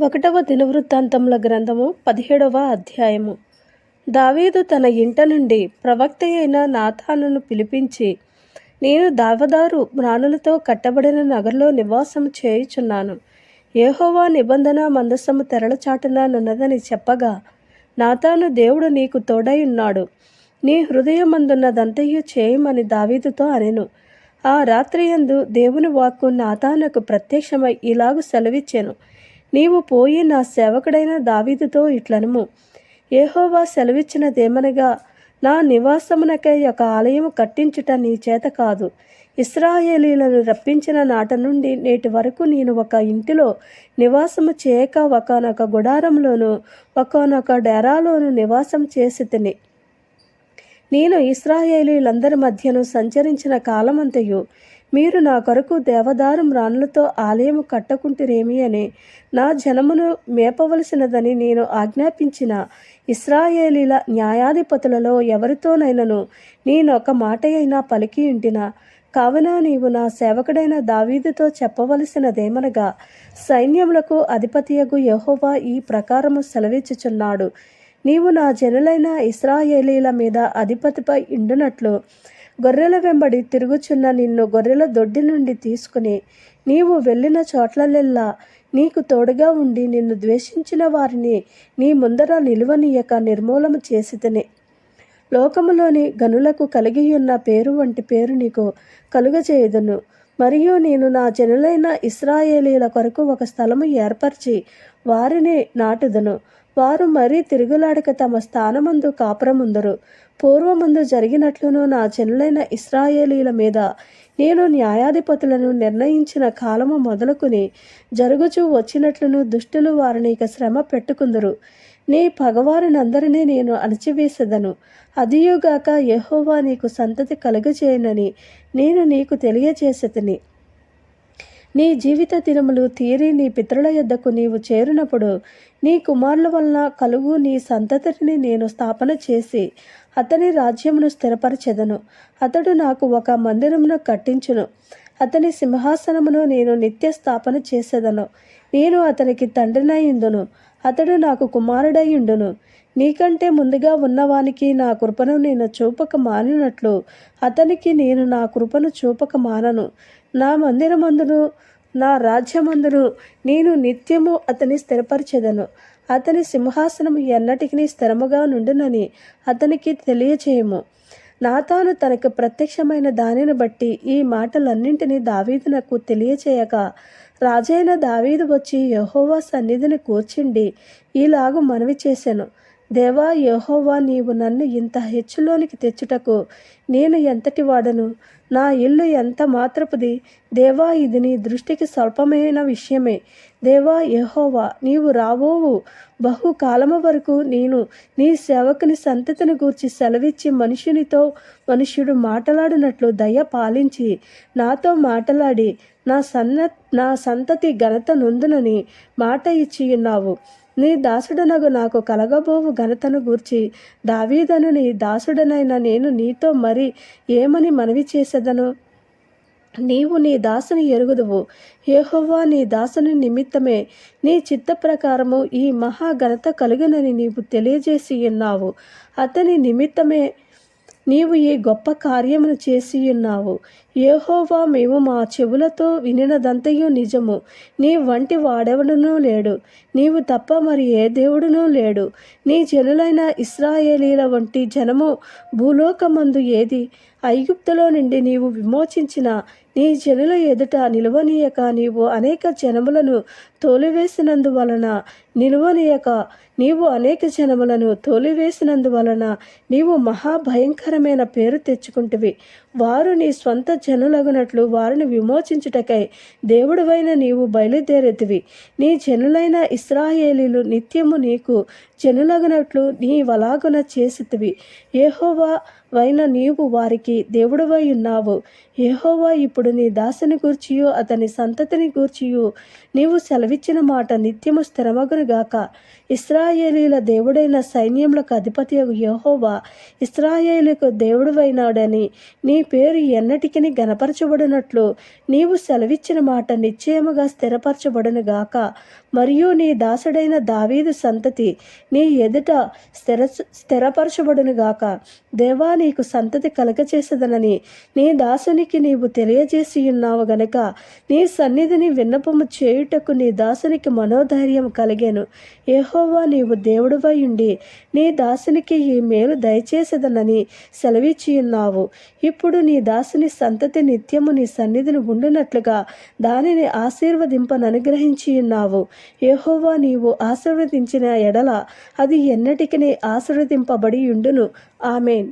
ఒకటవ దినవృత్తాంతముల గ్రంథము పదిహేడవ అధ్యాయము. దావీదు తన ఇంట నుండి ప్రవక్త అయిన నాథానును పిలిపించి నేను దావదారు మ్రాణులతో కట్టబడిన నగర్లో నివాసము చేయుచున్నాను. ఏహోవా నిబంధన మందసము తెరల నున్నదని చెప్పగా నాతాను దేవుడు నీకు తోడై ఉన్నాడు. నీ హృదయమందున్నదంతయు చేయమని దావీదుతో అనెను. ఆ రాత్రియందు దేవుని వాక్కు నాతానకు ప్రత్యక్షమై ఇలాగు సెలవిచ్చాను. నీవు పోయి నా సేవకుడైన దావీదుతో ఇట్లనుము. ఏహోవా సెలవిచ్చినదేమనగా నా నివాసమునకై ఒక ఆలయం కట్టించుట నీ చేత కాదు. ఇస్రాయేలీలను రప్పించిన నాట నుండి నేటి వరకు నేను ఒక ఇంటిలో నివాసము చేయక ఒకనొక గుడారంలోను ఒకనొక డెరాలోను నివాసం చేసి తిని. నేను ఇస్రాయేలీలందరి మధ్యను సంచరించిన కాలమంతయు మీరు నా కొరకు దేవదారు మ్రాణులతో ఆలయము కట్టకుంటురేమి అని నా జనమును మేపవలసినదని నేను ఆజ్ఞాపించిన ఇస్రాయేలీల న్యాయాధిపతులలో ఎవరితోనైనను నేనొక మాట అయినా పలికి ఉంటినా. కావున నీవు నా సేవకుడైన దావీదుతో చెప్పవలసినదేమనగా సైన్యములకు అధిపతియగు యెహోవా ఈ ప్రకారము సెలవిచ్చుచున్నాడు. నీవు నా జనులైన ఇస్రాయేలీల మీద అధిపతిపై ఇండునట్లు గొర్రెల వెంబడి తిరుగుచున్న నిన్ను గొర్రెల దొడ్డి నుండి తీసుకుని నీవు వెళ్ళిన చోట్లలెల్లా నీకు తోడుగా ఉండి నిన్ను ద్వేషించిన వారిని నీ ముందర నిలువనీయక నిర్మూలన చేసితనే లోకములోని గనులకు కలిగియున్న పేరు వంటి పేరు నీకు కలుగజేయదును. మరియు నేను నా జనులైన ఇస్రాయేలీల కొరకు ఒక స్థలము ఏర్పరిచి వారిని నాటుదును. వారు మరీ తిరుగులాడక తమ స్థానమందు కాపురముందరు. పూర్వముందు జరిగినట్లును నా జనులైన ఇస్రాయేలీల మీద నేను న్యాయాధిపతులను నిర్ణయించిన కాలము మొదలుకుని జరుగుచూ వచ్చినట్లును దుష్టులు వారిని ఇక శ్రమ పెట్టుకుందరు. నీ పగవారినందరినీ నేను అణచివేసెదను. అదియుగాక యహోవా నీకు సంతతి కలుగజేయనని నేను నీకు తెలియజేసెతిని. నీ జీవిత దినములు తీరి నీ పితరుల యొద్దకు నీవు చేరినప్పుడు నీ కుమారుల వలన కలుగు నీ సంతతిని నేను స్థాపన చేసి అతని రాజ్యమును స్థిరపరచెదను. అతడు నాకు ఒక మందిరమును కట్టించును. అతని సింహాసనమును నేను నిత్య స్థాపన చేసేదను. నేను అతనికి తండ్రినయుందును అతడు నాకు కుమారుడయుండును నీకంటే ముందుగా ఉన్నవానికి నా కృపను నేను చూపక మానినట్లు అతనికి నేను నా కృపను చూపక మానను. నా మందిరమందును నా రాజ్యమందును నేను నిత్యము అతని స్థిరపరిచెదను. అతని సింహాసనం ఎన్నటికి స్థిరముగా నుండునని అతనికి తెలియచేయము. నాతాను తనకు ప్రత్యక్షమైన దానిని బట్టి ఈ మాటలన్నింటినీ దావీదునకు తెలియచేయక రాజైన దావీదు వచ్చి యహోవా సన్నిధిని కూర్చుండి ఈలాగు మనవి చేశాను దేవా యహోవా నీవు నన్ను ఇంత హెచ్చులోనికి తెచ్చుటకు నేను ఎంతటి వాడను? నా ఇల్లు ఎంత మాత్రపుది? దేవా ఇది నీ దృష్టికి స్వల్పమైన విషయమే. దేవా యహోవా నీవు రావోవు బహుకాలము వరకు నేను నీ సేవకుని సంతతిని గూర్చి సెలవిచ్చి మనుషునితో మనుష్యుడు మాట్లాడినట్లు దయ పాలించి నాతో మాట్లాడి నా సన్న నా సంతతి ఘనత నొందునని మాట ఇచ్చి ఉన్నావు. నీ దాసుడనగు నాకు కలగబోవు ఘనతను గూర్చి దావీదను నీ దాసుడనైన నేను నీతో మరి ఏమని మనవి చేసేదను? నీవు నీ దాసుని ఎరుగుదువు. యహోవా నీ దాసుని నిమిత్తమే నీ చిత్త ప్రకారము ఈ మహాఘనత కలుగునని నీవు తెలియజేసి ఉన్నావు. అతని నిమిత్తమే నీవు ఈ గొప్ప కార్యమును చేసి ఉన్నావు. ఏహోవా మేము మా చెవులతో వినినదంతయు నిజము. నీ వంటి వాడెవడునూ లేడు. నీవు తప్ప మరి ఏ దేవుడునూ లేడు. నీ జనులైన ఇస్రాయేలీల వంటి జనము భూలోకమందు ఏది? ఐగుప్తులో నుండి నీవు విమోచించిన నీ జనుల ఎదుట నిలువనీయక నీవు అనేక జనములను తోలివేసినందువలన నిలువనీయక నీవు అనేక జనములను తోలివేసినందువలన నీవు మహాభయంకరమైన పేరు తెచ్చుకుంటువి. వారు నీ స్వంత చెనులగునట్లు వారిని విమోచించుటకై దేవుడువైన నీవు బయలుదేరెతివి. నీ చెనులైన ఇస్రాయేలీలు నిత్యము నీకు జనులగునట్లు నీ వలాగున చేసితివి. ఏహోవా వైన నీవు వారికి దేవుడవై ఉన్నావు. ఏహోవా ఇప్పుడు నీ దాసుని గూర్చియు అతని సంతతిని గూర్చియు. నీవు సెలవిచ్చిన మాట నిత్యము స్థిరమగునుగాక ఇస్రాయేలీల దేవుడైన సైన్యములకు అధిపతి యెహోవా ఇస్రాయేలుకు దేవుడువైనాడని నీ పేరు ఎన్నటికి గనపరచబడినట్లు నీవు సెలవిచ్చిన మాట నిశ్చయముగా స్థిరపరచబడునుగాక మరియు నీ దాసుడైన దావీదు సంతతి నీ ఎదుట స్థిర స్థిరపరచబడును గాక. దేవా నీకు సంతతి కలగచేసదనని నీ దాసునికి నీవు తెలియజేసి ఉన్నావు గనక నీ సన్నిధిని విన్నపము చేయుటకు నీ దాసునికి మనోధైర్యం కలిగాను. ఏహోవా నీవు దేవుడువై ఉండి నీ దాసునికి ఈ మేలు దయచేసదనని సెలవిచ్చి ఉన్నావు. ఇప్పుడు నీ దాసుని సంతతి నిత్యము నీ సన్నిధిని ఉండునట్లుగా దానిని ఆశీర్వదింపను అనుగ్రహించియున్నావు ఉన్నావు నీవు ఆశీర్వదించిన ఎడల అది ఎన్నటికనే ఆశీర్వదింపబడి ఉండును. ఆమెన్.